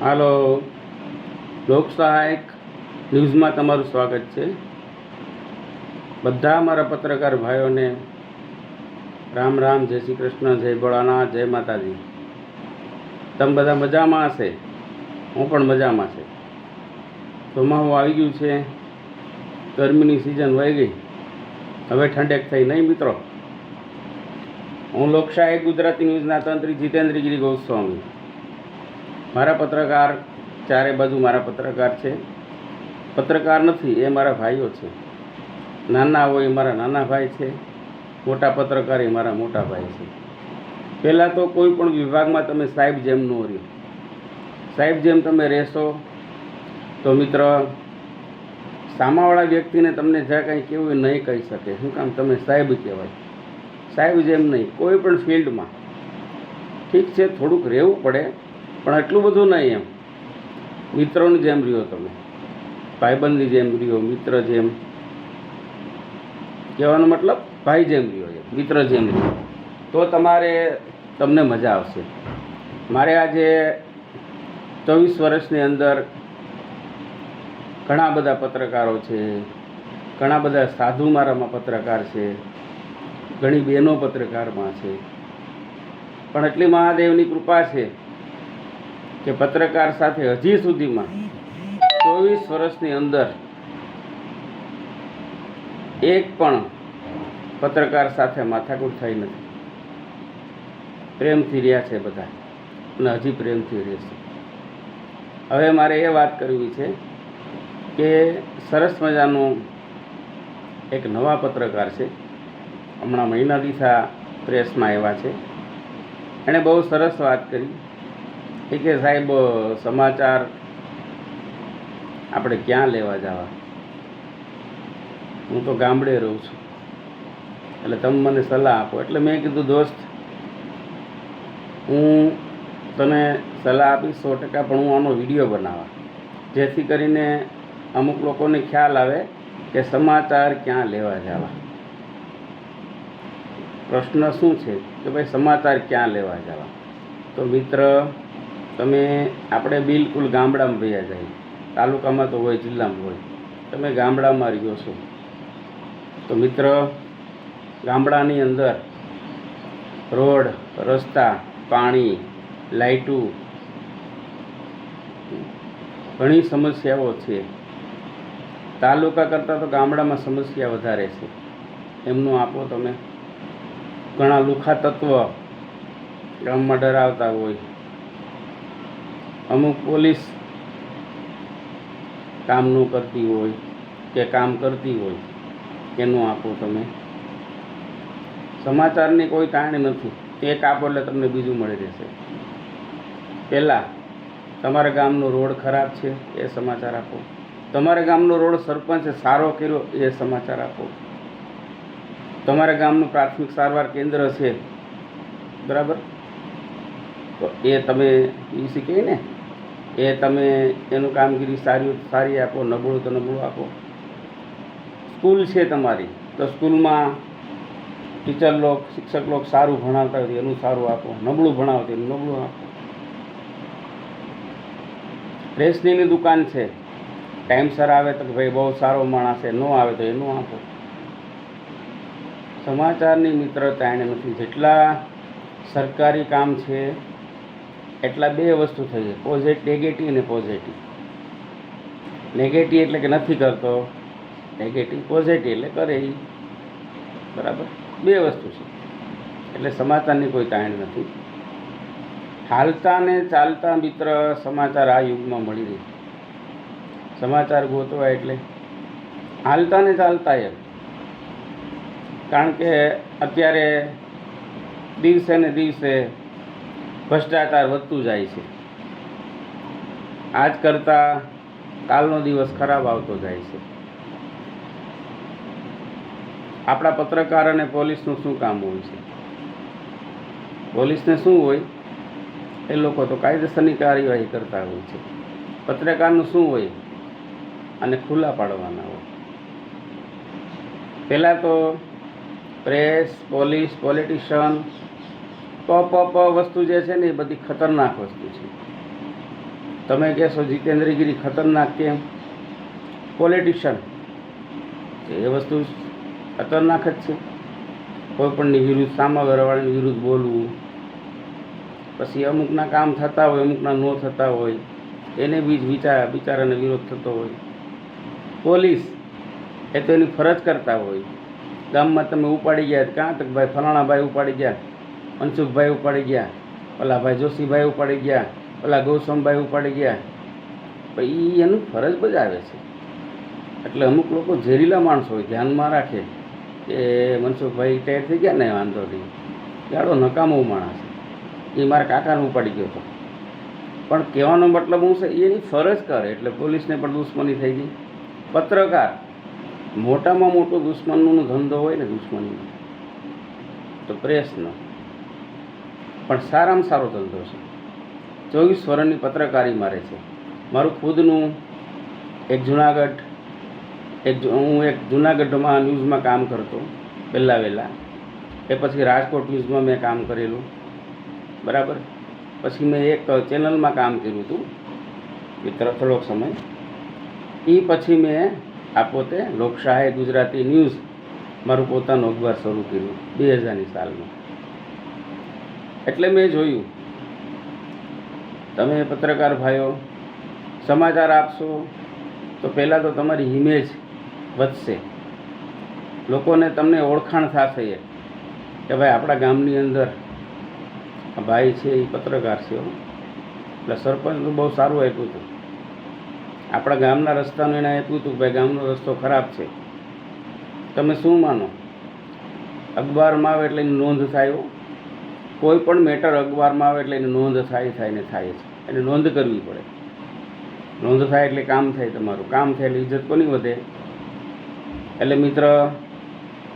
હાલો. લોક સહાયક ન્યૂઝમાં તમારું સ્વાગત છે. બધા મારા પત્રકાર ભાઈઓને રામ રામ, જય શ્રી કૃષ્ણ, જય ભોળાનાથ, જય માતાજી. તમે બધા મજામાં હશે? હું પણ મજામાં છે. ચોમાહું આવી ગયું છે. ગરમીની સિઝન વહી ગઈ. હવે ઠંડક થઈ નહીં મિત્રો? હું લોકશાહી ગુજરાતી ન્યૂઝના તંત્રી જીતેન્દ્રગીરી ગોસ્વામી. મારા પત્રકાર ચારે બાજુ મારા પત્રકાર છે. પત્રકાર નથી, એ મારા ભાઈઓ છે. નાના હોય એ મારા નાના ભાઈ છે. મોટા પત્રકાર એ મારા મોટા ભાઈ છે. પહેલાં તો કોઈ પણ વિભાગમાં તમે સાહેબ જેમ ન રહ્યો. સાહેબ જેમ તમે રહેશો, તો મિત્ર, સામાવાળા વ્યક્તિને તમને જ્યાં કંઈ કેવું નહીં કહી શકે. શું કામ? તમે સાહેબ કહેવાય. સાહેબ જેમ નહીં, કોઈ પણ ફિલ્ડમાં. ઠીક છે, થોડુંક રહેવું પડે પણ એટલું બધું નહીં એમ. મિત્રોની જેમ રહ્યો તમે. ભાઈબંધની જેમ રહ્યો, મિત્ર જેમ. કહેવાનો મતલબ ભાઈ જેમ રહ્યો એમ, મિત્ર જેમ રહ્યો. તો તમારે તમને મજા આવશે. મારે આજે ચોવીસ વર્ષની અંદર ઘણા બધા પત્રકારો છે, ઘણા બધા સાધુ મારામાં પત્રકાર છે, ઘણી બહેનો પત્રકારમાં છે. પણ એટલી મહાદેવની કૃપા છે કે પત્રકાર સાથે હજી સુધીમાં ચોવીસ વર્ષની અંદર એક પણ પત્રકાર સાથે માથાકૂટ થઈ નથી. પ્રેમથી રહ્યા છે બધા અને હજી પ્રેમથી રહેશે હવે મારે એ વાત કરવી છે કે સરસ મજાનો એક નવા પત્રકાર છે. હમણાં મહિના દિશા પ્રેસમાં આવ્યા છે. એણે બહુ સરસ વાત કરી. એ કે સાહેબ સમાચાર આપણે ક્યાં લેવા જવા? હું તો ગામડે રહું છું. એટલે તમે મને સલાહ આપો. એટલે મેં કીધું, દોસ્ત, હું તને સલાહ આપીશ સો ટકા, પણ હું આનો વીડિયો બનાવા જેથી કરીને અમુક લોકોને ખ્યાલ આવે કે સમાચાર ક્યાં લેવા જવા. પ્રશ્ન શું છે? કે ભાઈ, સમાચાર ક્યાં લેવા જવા? તો મિત્ર તમે આપણે બિલકુલ ગામડામાં ભૈયા જાય તાલુકામાં તો હોય, જિલ્લામાં હોય. તમે ગામડામાં રહ્યો છો. તો મિત્ર, ગામડાની અંદર રોડ, રસ્તા, પાણી લાઇટુ ઘણી સમસ્યાઓ છે. તાલુકા કરતાં તો ગામડામાં સમસ્યા વધારે છે. એમનું આપો તમે. ઘણા લુખા તત્વ ગામમાં ડરાવતા હોય. અમુક પોલીસ કામ ન કરતી હોય કે કામ કરતી હોય, એનું આપો તમે. સમાચારની કોઈ કારણે નથી. એક આપો એટલે તમને બીજું મળી રહેશે. પહેલાં, તમારા ગામનો રોડ ખરાબ છે, એ સમાચાર આપો. તમારા ગામનો રોડ સરપંચે સારો કર્યો, એ સમાચાર આપો. તમારા ગામનું પ્રાથમિક સારવાર કેન્દ્ર છે. બરાબર? તો એ તમે એ શીખી ને એ તમે એનું કામગીરી સારી સારી આપો, નબળું તો નબળું આપો. સ્કૂલ છે તમારી, તો સ્કૂલમાં ટીચર લોક, શિક્ષક લોક સારું ભણાવતા હોય એનું સારું આપો. નબળું ભણાવતી એનું નબળું આપો. રેશનીની દુકાન છે. ટાઈમસર આવે તો ભાઈ બહુ સારો માણસ છે, ન આવે તો એનું આપો. સમાચારની મિત્રતા એને નથી. જેટલા સરકારી કામ છે એટલા બે વસ્તુ થઈ છે પોઝિટિવ નેગેટિવ અને પોઝિટિવ નેગેટિવ એટલે કે નથી કરતો નેગેટિવ પોઝિટિવ એટલે કરે એ બરાબર? બે વસ્તુ છે. એટલે સમાચારની કોઈ તાણ નથી. હાલતા ને ચાલતા મિત્ર સમાચાર આ યુગમાં મળી રહે સમાચાર ગોતવા એટલે. હાલતા ને ચાલતા એમ. કારણ કે અત્યારે દિવસે ને દિવસે ભ્રષ્ટાચાર વધતું જાય છે. આજ કરતાં કાલનો દિવસ ખરાબ આવતો જાય છે. આપણા પત્રકાર અને પોલીસનું શું કામ હોય છે? પોલીસને શું હોય? એ લોકો તો કાયદેસરની કાર્યવાહી કરતા હોય છે. પત્રકારનું શું હોય? અને ખુલ્લા પાડવાના હોય. પહેલાં તો પ્રેસ, પોલીસ, પોલિટિશિયન પ પ પ વસ્તુ જે છે ને એ બધી ખતરનાક વસ્તુ છે. તમે કહેશો જીતેન્દ્રગીરી ખતરનાક કેમ? પોલિટિશિયન એ વસ્તુ ખતરનાક જ છે. કોઈપણની વિરુદ્ધ, સામાવાળાની વિરુદ્ધ બોલવું. પછી અમુકના કામ થતા હોય, અમુકના ન થતા હોય. એને બી વિચાર બિચારાને વિરોધ થતો હોય. પોલીસ એ તો એની ફરજ કરતા હોય. ગામમાં તમે ઉપાડી ગયા કાં તો ભાઈ ફલાણા ભાઈ ઉપાડી ગયા? મનસુખભાઈ ઉપાડી ગયા ઓલા ભાઈ જોશીભાઈ ઉપાડી ગયા ઓલા ગૌસમભાઈ ઉપાડી ગયા. એ એનું ફરજ બજાવે છે. એટલે અમુક લોકો ઝેરીલા માણસો હોય, ધ્યાનમાં રાખે કે મનસુખભાઈ ટાયર થઈ ગયા ને, વાંધો નહીં. ગાડો નકામો માણસ એ મારા કાકાને ઉપાડી ગયો હતો. પણ કહેવાનો મતલબ હું છે એની ફરજ કરે, એટલે પોલીસને પણ દુશ્મની થઈ ગઈ. પત્રકાર, મોટામાં મોટો દુશ્મનનો ધંધો હોય ને, દુશ્મનીનો, તો પ્રેસનો પણ સારામાં સારો ધંધો છે. ચોવીસ વર્ષની પત્રકારી મારે છે. મારું ખુદનું એક જુનાગઢ, એક હું એક જુનાગઢમાં ન્યૂઝમાં કામ કરતો પહેલાં વહેલા. એ પછી રાજકોટ ન્યૂઝમાં મેં કામ કરેલું. બરાબર? પછી મેં એક ચેનલમાં કામ કર્યું હતું, મિત્ર, થોડોક સમય. એ પછી મેં આ પોતે લોકશાહી ગુજરાતી ન્યૂઝ મારું પોતાનું અખબાર શરૂ કર્યું, બે હજારની સાલમાં. એટલે મેં જોયું. તમે પત્રકાર ભાઈઓ, સમાચાર આપશો તો પહેલાં તો તમારી ઇમેજ વધશે. લોકોને તમને ઓળખાણ થશે એ. કે ભાઈ આપણા ગામની અંદર આ ભાઈ છે, એ પત્રકાર છે એટલે સરપંચ તો બહુ સારું આપ્યું હતું. આપણા ગામના રસ્તાનું એને આપ્યું હતું ભાઈ ગામનો રસ્તો ખરાબ છે. તમે શું માનો? અખબારમાં આવે એટલે નોંધ થાય. કોઈ પણ મેટર અખબારમાં આવે એટલે એની નોંધ થાય થાય ને થાય છે. એને નોંધ કરવી પડે. નોંધ થાય એટલે કામ થાય તમારું. કામ થાય એટલે ઇજ્જત કોની વધે? એટલે મિત્ર,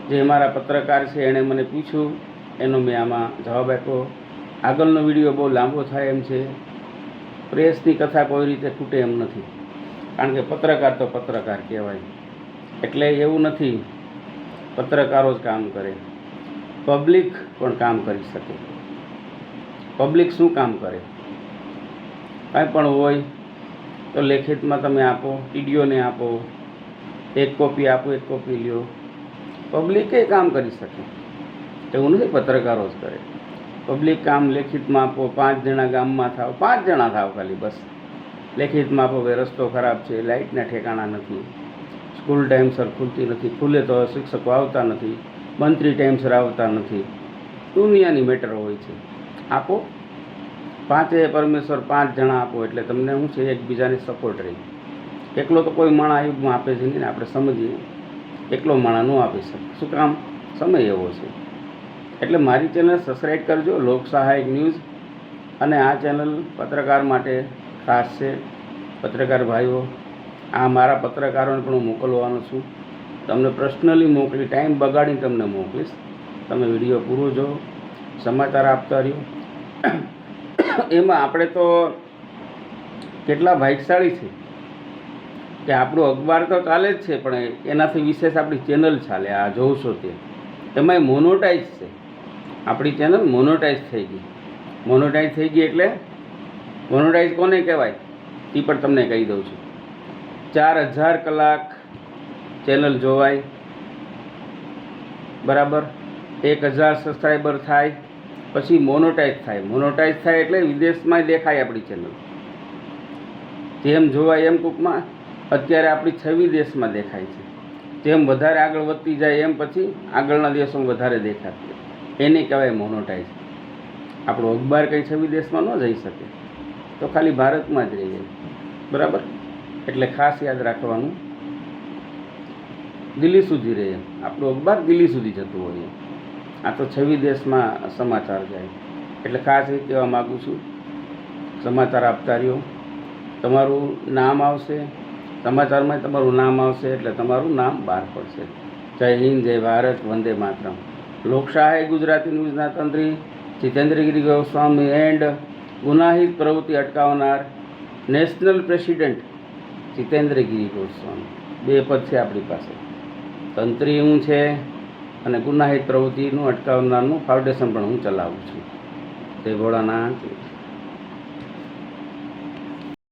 જે મારા પત્રકાર છે એણે મને પૂછ્યું, એનો મેં આમાં જવાબ આપ્યો. આગળનો વીડિયો બહુ લાંબો થાય એમ છે. પ્રેસની કથા કોઈ રીતે ખૂટે એમ નથી. કારણ કે પત્રકાર તો પત્રકાર કહેવાય. એટલે એવું નથી. પત્રકારો જ કામ કરે. પબ્લિક પણ કામ કરી શકે. પબ્લિક શું કામ કરે? કાંઈ પણ હોય તો લેખિતમાં તમે આપો, ટીડીઓને આપો, એક કોપી આપો, એક કોપી લ્યો. પબ્લિકે કામ કરી શકે. એવું નથી પત્રકારો જ કરે. પબ્લિક કામ લેખિતમાં આપો, પાંચ જણા ગામમાં થાવ, પાંચ જણા થાવ ખાલી બસ. લેખિતમાં આપો કે રસ્તો ખરાબ છે, લાઇટના ઠેકાણા નથી, સ્કૂલ ટાઈમસર ખુલતી નથી, ખુલે તો શિક્ષકો આવતા નથી, મંત્રી ટાઈમસર આવતા નથી. દુનિયાની મેટર હોય છે. આપો? પાંચે પરમેશ્વર પાંચ જણા આપો એટલે તમને શું છે, એકબીજાની સપોર્ટ રહી. એકલો તો કોઈ માણા આયુગમાં આપે છે નહીં આપણે સમજીએ. એકલો માણા ન આપી શકે. શું કામ? સમય એવો છે. એટલે મારી ચેનલ સબસ્ક્રાઈબ કરજો, લોક સહાયક ન્યૂઝ. અને આ ચેનલ પત્રકાર માટે ખાસ છે, પત્રકાર ભાઈઓ. આ મારા પત્રકારોને પણ હું મોકલવાનો છું. તમને પર્સનલી મોકલી ટાઈમ બગાડીને તમને મોકલીશ. તમે વીડિયો પૂરો જો સમાચાર આપતા રહ્યો. એમાં આપણે તો કેટલા ભાગ્યશાળી છે કે આપણું અખબાર તો ચાલે જ છે, પણ એનાથી વિશેષ આપણી ચેનલ ચાલે, આ જોશો તે. એમાં મોનોટાઈઝ છે. આપણી ચેનલ મોનોટાઈઝ થઈ ગઈ. મોનોટાઈઝ થઈ ગઈ એટલે મોનોટાઈઝ કોને કહેવાય? એ પણ તમને કહી દઉં છું. ચાર હજાર કલાક ચેનલ જોવાય. બરાબર? એક હજાર સબસ્ક્રાઈબર થાય, પછી મોનોટાઈઝ થાય. મોનોટાઈઝ થાય એટલે વિદેશમાં દેખાય આપણી ચેનલ જેમ જોવાય એમ કૂકમાં અત્યારે આપણી છવી દેશમાં દેખાય છે. જેમ વધારે આગળ વધતી જાય એમ પછી આગળના દેશોમાં વધારે દેખાતી એને કહેવાય મોનોટાઈઝ આપણો અખબાર કંઈ છવી દેશમાં ન જઈ શકે. તો ખાલી ભારતમાં જ રહી જાય. બરાબર? એટલે ખાસ યાદ રાખવાનું. દિલ્હી સુધી રહે આપણું અખબાર દિલ્હી સુધી જતું હોય આ તો છવ્વીસ દેશમાં સમાચાર જાય. એટલે ખાસ એ કહેવા માગું છું, સમાચાર આપતા રહ્યો. તમારું નામ આવશે, સમાચારમાં તમારું નામ આવશે, એટલે તમારું નામ બહાર પડશે. જય હિન્દ, જય ભારત, વંદે માતરમ. લોકશાહી ગુજરાતી ન્યૂઝના તંત્રી જીતેન્દ્રગીરી ગોસ્વામી એન્ડ ગુનાહિત પ્રવૃત્તિ અટકાવનાર નેશનલ પ્રેસિડેન્ટ જીતેન્દ્રગીરી ગોસ્વામી. બે પદ છે આપણી પાસે. તંત્રી હું છે અને ગુનાહિત પ્રવૃત્તિનું અટકાવનારનું ફાઉન્ડેશન પણ હું ચલાવું છું. જય ભોળાનાથ.